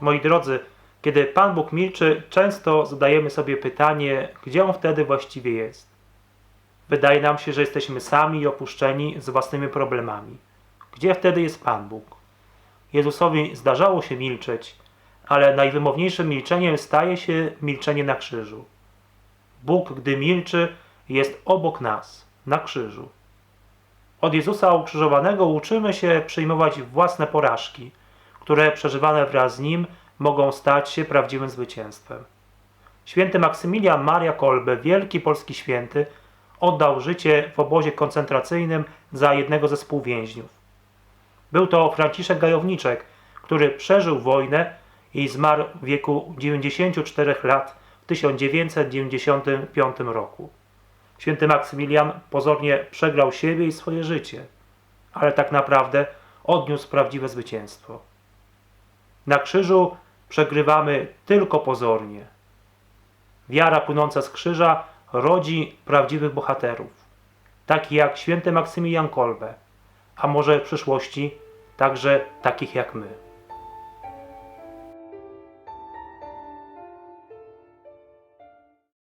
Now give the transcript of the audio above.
Moi drodzy, kiedy Pan Bóg milczy, często zadajemy sobie pytanie, gdzie On wtedy właściwie jest. Wydaje nam się, że jesteśmy sami i opuszczeni z własnymi problemami. Gdzie wtedy jest Pan Bóg? Jezusowi zdarzało się milczeć, ale najwymowniejszym milczeniem staje się milczenie na krzyżu. Bóg, gdy milczy, jest obok nas, na krzyżu. Od Jezusa ukrzyżowanego uczymy się przyjmować własne porażki, które przeżywane wraz z Nim mogą stać się prawdziwym zwycięstwem. Święty Maksymilian Maria Kolbe, wielki polski święty, oddał życie w obozie koncentracyjnym za jednego ze współwięźniów. Był to Franciszek Gajowniczek, który przeżył wojnę i zmarł w wieku 94 lat w 1995 roku. Święty Maksymilian pozornie przegrał siebie i swoje życie, ale tak naprawdę odniósł prawdziwe zwycięstwo. Na krzyżu przegrywamy tylko pozornie. Wiara płynąca z krzyża rodzi prawdziwych bohaterów, takich jak święty Maksymilian Kolbe, a może w przyszłości także takich jak my.